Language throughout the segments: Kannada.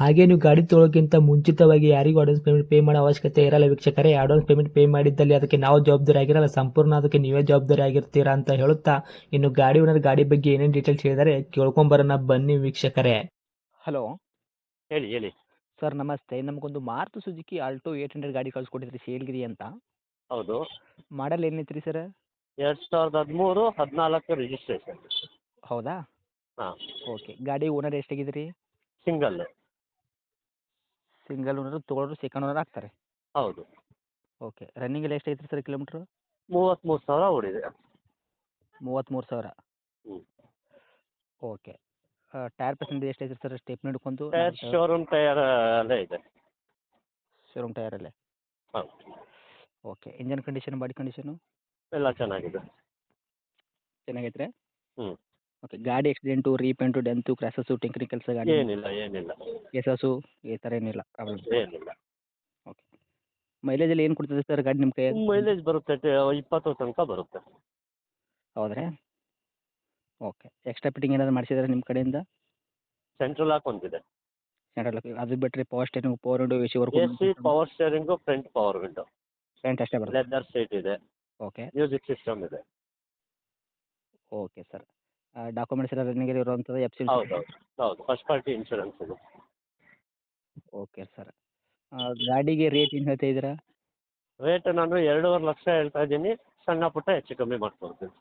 ಹಾಗೆ ನೀವು ಗಾಡಿ ತೊಳೋಕ್ಕಿಂತ ಮುಂಚಿತವಾಗಿ ಯಾರಿಗೂ ಅಡ್ವಾನ್ಸ್ ಪೇಮೆಂಟ್ ಪೇ ಮಾಡೋ ಅವಶ್ಯಕತೆ ಇರಲ್ಲ ವೀಕ್ಷಕರೇ. ಅಡ್ವಾನ್ಸ್ ಪೇಮೆಂಟ್ ಪೇ ಮಾಡಿದ್ದಲ್ಲಿ ಅದಕ್ಕೆ ನಾವು ಜವಾಬ್ದಾರಿ ಆಗಿರಲ್ಲ. ಸಂಪೂರ್ಣ ಅದಕ್ಕೆ ನೀವೇ ಜವಾಬ್ದಾರಿ ಆಗಿರ್ತೀರಾ ಅಂತ ಹೇಳುತ್ತಾ ಇನ್ನು ಗಾಡಿ ಓನರ್ ಗಾಡಿ ಬಗ್ಗೆ ಏನೇನು ಡೀಟೇಲ್ಸ್ ಹೇಳಿದರೆ ಕೇಳ್ಕೊಂಬರೋಣ ಬನ್ನಿ ವೀಕ್ಷಕರೇ. ಹಲೋ ಹೇಳಿ ಹೇಳಿ. ಸರ್ ನಮಸ್ತೆ. ನಮಗೊಂದು Maruti Suzuki Alto eight hundred ಗಾಡಿ ಕಳ್ಸಿಕೊಟ್ಟಿದ್ರಿ ಸೇಲ್ಗಿರಿ ಅಂತ. ಹೌದು. ಮಾಡಲ್ ಏನೈತ್ರಿ ರೀ ಸರ್? ಎರಡು ಸಾವಿರದ ಹದಿಮೂರು ಹದಿನಾಲ್ಕು ರಿಜಿಸ್ಟ್ರೇಷನ್ ಹೌದಾ? ಹಾಂ. ಓಕೆ. ಗಾಡಿ ಓನರ್ ಎಷ್ಟಾಗಿದ್ರಿ? ಸಿಂಗಲ್ ಸಿಂಗಲ್ ಓನರ್ ತೊಗೊಳೋರು ಸೆಕೆಂಡ್ ಓನರ್ ಆಗ್ತಾರೆ. ಹೌದು. ಓಕೆ. ರನ್ನಿಂಗ್ ಎಲ್ಲ ಎಷ್ಟೈತ್ರಿ ಸರ್ ಕಿಲೋಮೀಟ್ರ್? ಮೂವತ್ತ್ಮೂರು ಸಾವಿರ ಓಡಿದೆ. ಮೂವತ್ತ್ಮೂರು ಸಾವಿರ? ಹ್ಞೂ ಓಕೆ. ಟೈರ್ ಪರ್ಸೆಂಟೇಜ್ ಎಷ್ಟೈತೆ ಸರ್ ಸ್ಟೆಪ್ ಹಿಡ್ಕೊಂಡು? ಟೈರ್ ಶೋರೂಮ್ ಟೈರ್ ಅಲ್ಲೇ ಇದೆ. ಶೋರೂಮ್ ಟೈರಲ್ಲೇ ಹೌದು. Okay. Engine condition body condition? ಎಲ್ಲ ಚೆನ್ನಾಗಿದೆ. ಚೆನ್ನಾಗೈತೆ ಹ್ಞೂ ಓಕೆ ಗಾಡಿ ಆಕ್ಸಿಡೆಂಟು ರೀಪೇಂಟು ಡೆಂತು ಕ್ರ್ಯಾಸಸ್ಸು ಕೆಲಸ ಗಾಡಿ ಏನಿಲ್ಲ? ಏನಿಲ್ಲ ಕೇಸಸ್ಸು ಈ ಥರ ಏನಿಲ್ಲ ಪ್ರಾಬ್ಲಮ್ ಏನಿಲ್ಲ. ಓಕೆ ಮೈಲೇಜಲ್ಲಿ ಏನು ಕೊಡ್ತದೆ ಸರ್ ಗಾಡಿ ನಿಮ್ಮ ಕೈಯಲ್ಲಿ? ಮೈಲೇಜ್ ಬರುತ್ತೆ ಟ- ಇಪ್ಪತ್ತು ತನಕ ಬರುತ್ತೆ. ಹೌದ್ರೆ? ಓಕೆ ಎಕ್ಸ್ಟ್ರಾ ಫಿಟ್ಟಿಂಗ್ ಏನಾದ್ರು ಮಾಡಿಸಿದ್ರೆ ನಿಮ್ಮ ಕಡೆಯಿಂದ? ಸೆಂಟ್ರಲ್ ಲಾಕ್ ಒಂದಿದೆ. ಸೆಂಟ್ರಲ್ ಅದು ಬಿಟ್ಟರೆ power steering power window A C work A C power steering front power window front ಅಷ್ಟೇ ಬರುತ್ತೆ. ಲೆದರ್ ಸೀಟ್ ಇದೆ. ಓಕೆ ಮ್ಯೂಸಿಕ್ ಸಿಸ್ಟಮ್ ಇದೆ. ಓಕೆ ಸರ್ ಡಾಕ್ಯುಮೆಂಟ್ಸ್ ಎಲ್ಲ ರನ್ನಿಂಗ್ ಇರುವಂಥದ್ದು ಎಫ್ ಸಿ ಹೌದು ಹೌದು ಹೌದು. ಫಸ್ಟ್ ಪಾರ್ಟಿ ಇನ್ಶೂರೆನ್ಸ್ ಇದು ಓಕೆ ಸರ್ ಗಾಡಿಗೆ ರೇಟ್ ಏನು ಹೇಳ್ತಾ ಇದ್ದೀರಾ? ರೇಟ್ ನಾನು ಎರಡೂವರೆ ಲಕ್ಷ ಹೇಳ್ತಾ ಇದ್ದೀನಿ. ಸಣ್ಣ ಪುಟ್ಟ ಹೆಚ್ಚು ಕಮ್ಮಿ ಮಾಡ್ಕೊಡ್ತೀನಿ.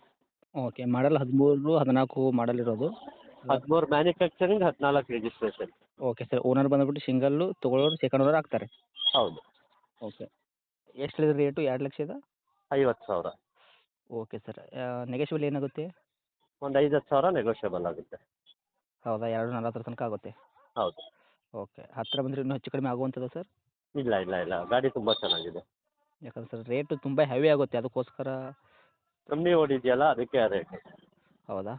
ಓಕೆ ಮಾಡಲ್ ಹದಿಮೂರು ಹದಿನಾಲ್ಕು ಮಾಡಲ್ ಇರೋದು. ಹದಿಮೂರು ಮ್ಯಾನುಫ್ಯಾಕ್ಚರಿಂಗ್ ಹದಿನಾಲ್ಕು ರಿಜಿಸ್ಟ್ರೇಷನ್ ಓಕೆ ಸರ್ ಓನರ್ ಬಂದ್ಬಿಟ್ಟು ಸಿಂಗಲ್ಲು ತೊಗೊಳೋರು ಸೆಕೆಂಡ್ ಓನರ್ ಆಗ್ತಾರೆ. ಹೌದು. ಓಕೆ ಎಷ್ಟು ರೇಟು ಎರಡು ಲಕ್ಷದ? ಐವತ್ತು ಸಾವಿರ. ಓಕೆ ಸರ್ ನೆಗೆಶಿಬಲ್ ಏನಾಗುತ್ತೆ? ಒಂದು ಐದು ಹತ್ತು ಸಾವಿರ ನೆಗೋಷಿಯಬಲ್ ಆಗುತ್ತೆ. ಹೌದಾ? ಎರಡು ನಲ್ವತ್ತರ ತನಕ ಆಗುತ್ತೆ. ಹೌದು. ಓಕೆ. ಹತ್ತಿರ ಬಂದರೆ ಇನ್ನೂ ಹೆಚ್ಚು ಕಡಿಮೆ ಆಗುವಂಥದ್ದು ಸರ್? ಇಲ್ಲ ಇಲ್ಲ ಇಲ್ಲ. ಗಾಡಿ ತುಂಬ ಚೆನ್ನಾಗಿದೆ. ಯಾಕಂದ್ರೆ ಸರ್ ರೇಟು ತುಂಬ ಹೆವಿ ಆಗುತ್ತೆ. ಅದಕ್ಕೋಸ್ಕರ ಕಮ್ಮಿ ಓಡಿದೆಯಲ್ಲ ಅದಕ್ಕೆ ಆ ರೇಟ್ ಹೌದಾ?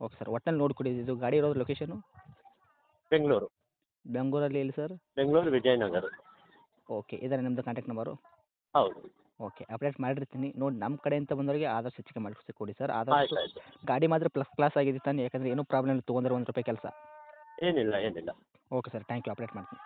ಓಕೆ ಸರ್ ಒಟ್ಟಲ್ಲಿ ನೋಡಿಕೊಡಿ. ಇದು ಗಾಡಿ ಇರೋದು ಲೊಕೇಶನು ಬೆಂಗಳೂರು. ಬೆಂಗಳೂರಲ್ಲಿ ಎಲ್ಲಿ ಸರ್? ಬೆಂಗಳೂರು ವಿಜಯನಗರ. ಓಕೆ. ಇದಾರೆ ನಿಮ್ಮದು ಕಾಂಟ್ಯಾಕ್ಟ್ ನಂಬರು ಹೌದು. ಓಕೆ ಅಪ್ಡೇಟ್ ಮಾಡಿರ್ತೀನಿ. ನೋಡಿ ನಮ್ಮ ಕಡೆಯಿಂದ ಬಂದವರಿಗೆ ಆದಷ್ಟು ಹೆಚ್ಚಿಗೆ ಮಾಡಿಸಿ ಕೊಡಿ ಸರ್. ಆದಷ್ಟು ಆಯ್ತು ಆಯಿತು. ಗಾಡಿ ಮಾತ್ರ ಪ್ಲಸ್ ಕ್ಲಾಸ್ ಆಗಿದೆ ತಾನೆ ಯಾಕಂದರೆ ಏನೂ ಪ್ರಾಬ್ಲಮ್ ಇಲ್ಲ ತೊಗೊಂಡ್ರೆ ಒಂದು ರೂಪಾಯಿ ಕೆಲಸ. ಏನಿಲ್ಲ ಏನಿಲ್ಲ. Okay sir thank you update ಮಾಡ್ತೀನಿ.